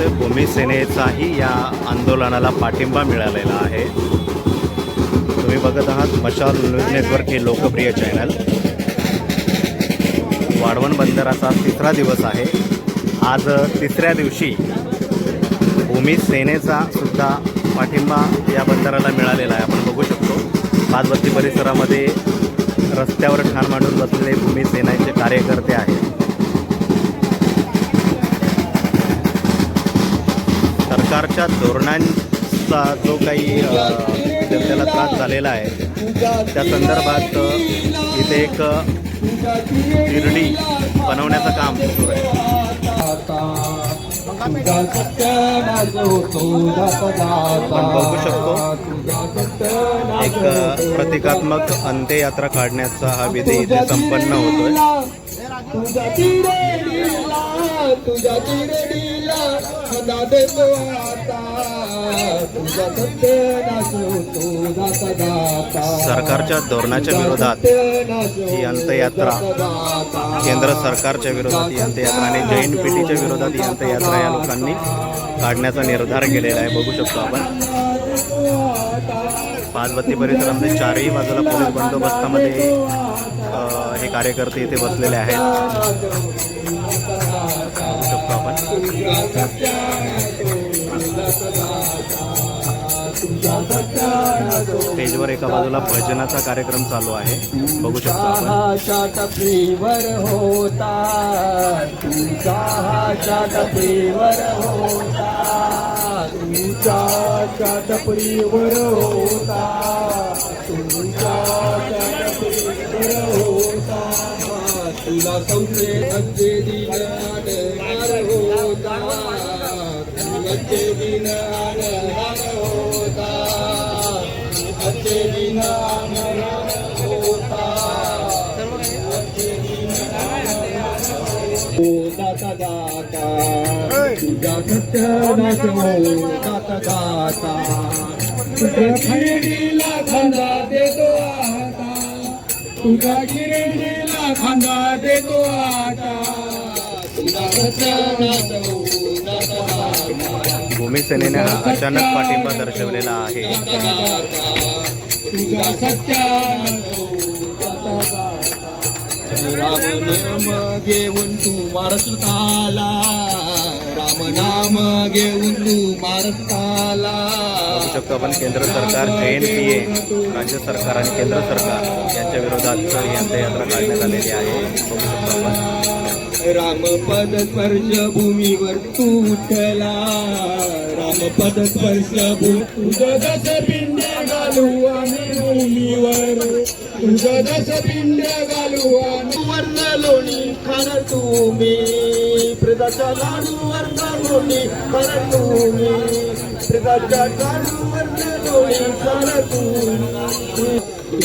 आहेत सेनेचाही या आंदोलनाला पाठिंबा मिळालेला आहे. तुम्ही बघत आहात मशाल न्यूज नेटवर्क हे लोकप्रिय चॅनल. वाढवण बंदराचा तिसरा दिवस आहे. आज तिसऱ्या दिवशी भूमिसेनेचा सुद्धा पाठिंबा या बंदराला मिळालेला आहे. आपण बघू शकतो पाचबत्ती परिसरामध्ये रस्त्यावर ठाण मांडून बसलेले भूमी सेनेचे कार्यकर्ते आहेत. सरकारच्या धोरणांचा जो काही जनतेला त्रास झालेला आहे त्या संदर्भात इथे एक शिर्डी बनवण्याचं काम सुरू आहे. आपण बघू शकतो एक प्रतिकात्मक अंत्ययात्रा काढण्याचा हा विधी इथे संपन्न होतोय. तुझ्या चिरडीला तुझ्या चिरडीला सदा देतो आता. सत्य सरकारच्या धोरणाच्या विरोधात ही अंत्ययात्रा. केंद्र सरकारच्या विरोधात ही अंत्ययात्रा आणि जैन पिढीच्या विरोधात ही अंत्ययात्रा या लोकांनी काढण्याचा निर्धार केलेला आहे. बघू शकतो आपण. पाचबत्ती परिसरामध्ये चारही बाजूला पोलीस बंदोबस्तामध्ये हे कार्यकर्ते इथे बसलेले आहेत. बघू शकतो आपण. स्टेजवर एका बाजूला भजनाचा कार्यक्रम चालू आहे. बघू शकतो आपण. तुला संशय म्हणजे दिनार होता. म्हणजे दिनार होता. म्हणजे दिनार होता. दाता दाता. तुझ्या सत्यानाश हो दाता दाता. तुझ्या खिरडीला खांदा देतो आता. तुझ्या खिरडीला खांदा देतो आता. तुझा सत्यानाश हो दाता दाता भूमी सेनेने हा अचानक पाठिंबा दर्शवलेला आहे. राम नाम घेऊन तू महाराष्ट्राला राम नाम घेऊन तू महाराष्ट्राला बघू शकतो. आपण केंद्र सरकार जैन पी ए राज्य सरकार आणि केंद्र सरकार यांच्या विरोधात अंत्ययात्रा काढण्यात आलेली आहे बघू शकतो आपण. राम पद स्पर्श भूमीवर तू उठला. राम पद स्पर्श भूमी तुझं दस पिंड घालू आम्ही भूमीवर तुझं दस पिंड घालू आम्ही वर्ण लोणी खाणार तुम्ही प्रदाच्या लाडू वर्ण लोणी खाणार तुम्ही प्रदाच्या लाडू वर्ण लोणी खाणार तुम्ही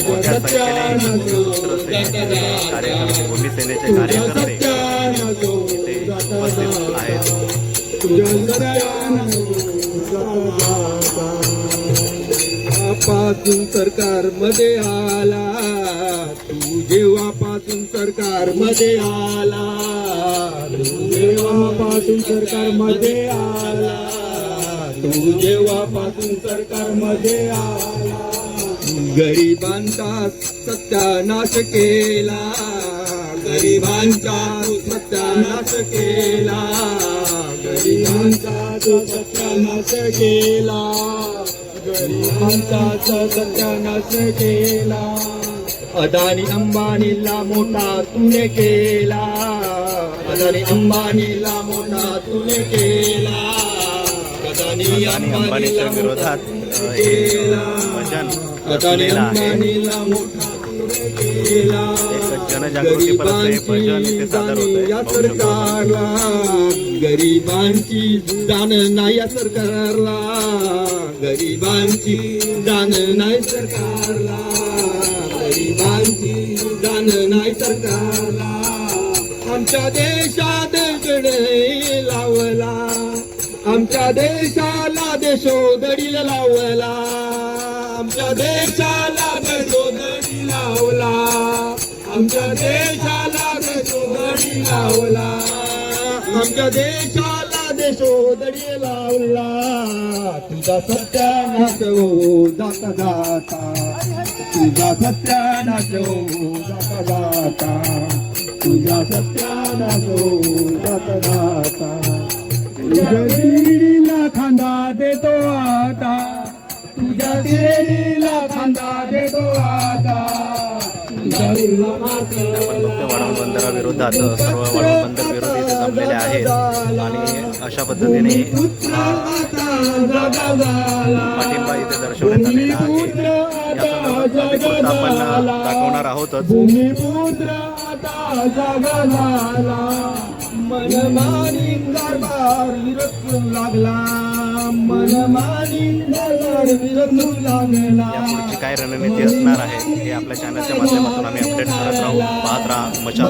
मोठ्या संख्येने शिवसेनेचे कार्यकर्ते भूमी सेनेचे कार्यकर्ते इथे उपस्थित आहेत. पासून सरकारमध्ये आला. तू जेव्हापासून सरकारमध्ये आला. जेव्हापासून सरकारमध्ये आला. तू जेव्हापासून सरकारमध्ये आला. गरिबांचा सत्यानाश केला. गरिबांचा सत्यानाश केला. गरिबांचा सत्यानाश केला. गरिबांचा सत्यानाश केला. अदानी अंबानीला मोठा तुने केला. अदानी अंबानीला मोठा तुने केला. अदानी अंबानीच्या विरोधात भजन रचलेलं आहे. केला. एक जनजागृती परत हे भजन इथे सादर होत या आहे. सरकारला गरिबांची जाण नाही या सरकारला गरिबांची जाण नाही सरकारला गरिबांची जाण नाही सरकारला आमच्या देशात गणे लावला. आमच्या देशाला देशोधडी लावला. आमच्या देशाला देशोदडी लावला. आमच्या देशाला देशोदडी लावला. आमच्या देशाला देशोदडी लावला तुझा सत्यानाश हो जाता जाता. तुझा सत्यानाश हो जाता जाता. तुझा सत्यानाश हो जाता जाता. तुझ्या देवीला खांदा देतो आता. तुझ्या देवीला खांदा देतो आता. तुझ्या देवीला बंदराविरोधात सर्व वळण बंदर विरोधी इथे जमलेले आहेत. आणि अशा पद्धतीने पाठिंबा इथे दर्शवण्यात आलेला आहे. आपण दाखवणार आहोतच. भूमिपुत्र आता जागा झाला मनमानी दरबार विरचू लागला. मनमानी दरबार विरचू लागला. या पुढची काय रणनीती असणार आहे हे आपल्या चॅनलच्या माध्यमातून आम्ही अपडेट करत राहू. पाहत राहा मशाल